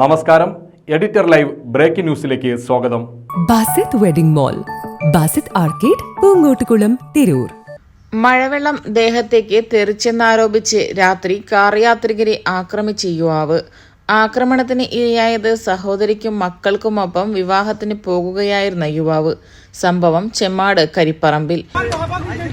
നമസ്കാരം. Editor live breaking ന്യൂസിലേക്ക് സ്വാഗതം. Basith wedding mall Basith arcade Poonkottukulam Tirur. മഴവെള്ളം ദേഹത്തേക്ക് തെറിച്ചെന്നാരോപിച്ച് രാത്രി കാർ യാത്രികരെ ആക്രമിച്ച യുവാവ്. ആക്രമണത്തിന് ഇരയായത് സഹോദരിക്കും മക്കൾക്കുമൊപ്പം വിവാഹത്തിന് പോകുകയായിരുന്ന യുവാവ്. സംഭവം ചെമ്മാട് കരിപ്പറമ്പിൽ.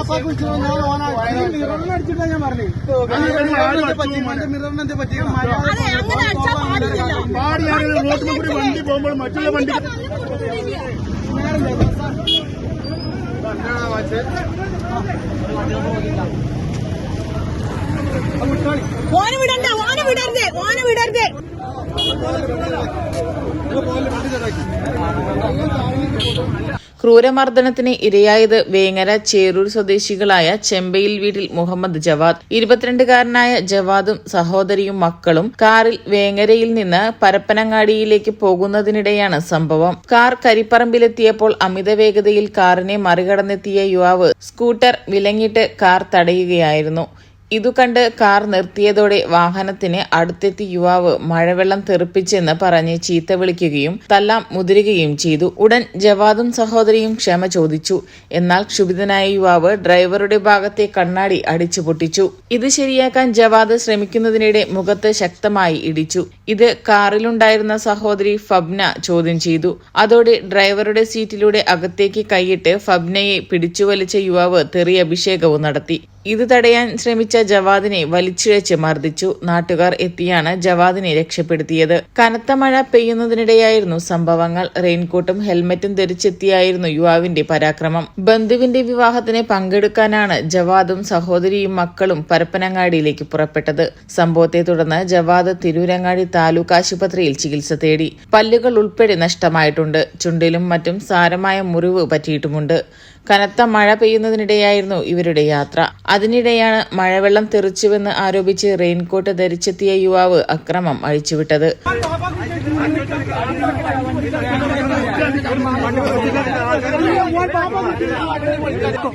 തെറ്റിണെങ്കിൽ വെറുതെക്കുവോ പാടി ആളുകൾ റോഡിൽ കൂടി വണ്ടി പോകുമ്പോൾ മറ്റുള്ള വണ്ടി ഓന വിടണ്ട ഓന വിടരുത് ഓന വിടരുത് ക്രൂരമർദ്ദനത്തിന് ഇരയായത് വേങ്ങര ചേരൂർ സ്വദേശികളായ ചെമ്പയിൽ വീട്ടിൽ മുഹമ്മദ് ജവാദ്. ഇരുപത്തിരണ്ടുകാരനായ ജവാദും സഹോദരിയും മക്കളും കാറിൽ വേങ്ങരയിൽ നിന്ന് പരപ്പനങ്ങാടിയിലേക്ക് പോകുന്നതിനിടെയാണ് സംഭവം. കാർ കരിപ്പറമ്പിലെത്തിയപ്പോൾ അമിത വേഗതയിൽ കാറിനെ മറികടന്നെത്തിയ യുവാവ് സ്കൂട്ടർ വിലങ്ങിട്ട് കാർ തടയുകയായിരുന്നു. ഇതു കണ്ട് കാർ നിർത്തിയതോടെ വാഹനത്തിന് അടുത്തെത്തി യുവാവ് മഴവെള്ളം തെറിപ്പിച്ചെന്ന് പറഞ്ഞ് ചീത്ത വിളിക്കുകയും തല്ലാം മുതിരുകയും ചെയ്തു. ഉടൻ ജവാദും സഹോദരിയും ക്ഷമ ചോദിച്ചു. എന്നാൽ ക്ഷുഭിതനായ യുവാവ് ഡ്രൈവറുടെ ഭാഗത്തെ കണ്ണാടി അടിച്ചു പൊട്ടിച്ചു. ഇത് ശരിയാക്കാൻ ജവാദ് ശ്രമിക്കുന്നതിനിടെ മുഖത്ത് ശക്തമായി ഇടിച്ചു. ഇത് കാറിലുണ്ടായിരുന്ന സഹോദരി ഫബ്ന ചോദ്യം ചെയ്തു. അതോടെ ഡ്രൈവറുടെ സീറ്റിലൂടെ അകത്തേക്ക് കൈയിട്ട് ഫബ്നയെ പിടിച്ചുവലിച്ച യുവാവ് തെറി അഭിഷേകവും നടത്തി. ഇത് തടയാൻ ശ്രമിച്ച ജവാദിനെ വലിച്ചിഴച്ച് മർദ്ദിച്ചു. നാട്ടുകാർ എത്തിയാണ് ജവാദിനെ രക്ഷപ്പെടുത്തിയത്. കനത്ത മഴ പെയ്യുന്നതിനിടെയായിരുന്നു സംഭവങ്ങൾ. റെയിൻകോട്ടും ഹെൽമറ്റും ധരിച്ചെത്തിയായിരുന്നു യുവാവിന്റെ പരാക്രമം. ബന്ധുവിന്റെ വിവാഹത്തിന് പങ്കെടുക്കാനാണ് ജവാദും സഹോദരിയും മക്കളും പരപ്പനങ്ങാടിയിലേക്ക് പുറപ്പെട്ടത്. സംഭവത്തെ തുടർന്ന് ജവാദ് തിരൂരങ്ങാടി താലൂക്ക് ആശുപത്രിയിൽ ചികിത്സ തേടി. പല്ലുകൾ ഉൾപ്പെടെ നഷ്ടമായിട്ടുണ്ട്. ചുണ്ടിലും മറ്റും സാരമായ മുറിവ് പറ്റിയിട്ടുമുണ്ട്. കനത്ത മഴ പെയ്യുന്നതിനിടെയായിരുന്നു ഇവരുടെ യാത്ര. അതിനിടെയാണ് മഴവെള്ളം തെറിച്ചുവെന്ന് ആരോപിച്ച് റെയിൻകോട്ട് ധരിച്ചെത്തിയ യുവാവ് അക്രമം അഴിച്ചുവിട്ടത്. ടൂ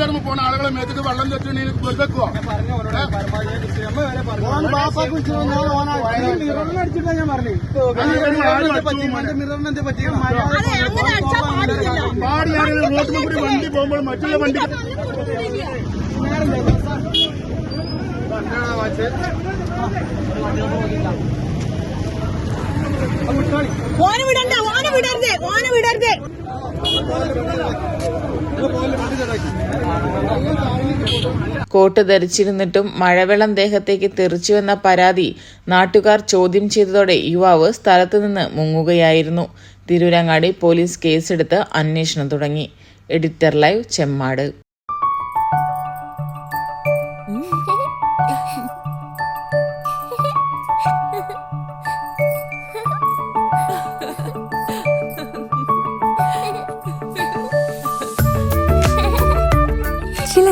വീലറിന് പോണ ആളുകളെ മേത്തിട്ട് വെള്ളം തെറ്റി വെറുതെക്കുവോ അതെ അങ്ങനെ അടിച്ചാൽ പാടില്ലല്ലോ പാടി ആളുകൾ റോഡിൽ കൂടി വണ്ടി പോകുമ്പോൾ മറ്റുള്ള വണ്ടി ഓന വിടണ്ട ഓന വിടരുത് ഓന വിടരുത്. കോട്ട് ധരിച്ചിരുന്നിട്ടും മഴവെള്ളം ദേഹത്തേക്ക് തെറിച്ചുവെന്ന പരാതി നാട്ടുകാർ ചോദ്യം ചെയ്തതോടെ യുവാവ് സ്ഥലത്തുനിന്ന് മുങ്ങുകയായിരുന്നു. തിരൂരങ്ങാടി പോലീസ് കേസെടുത്ത് അന്വേഷണം തുടങ്ങി. Editor live Chemmad.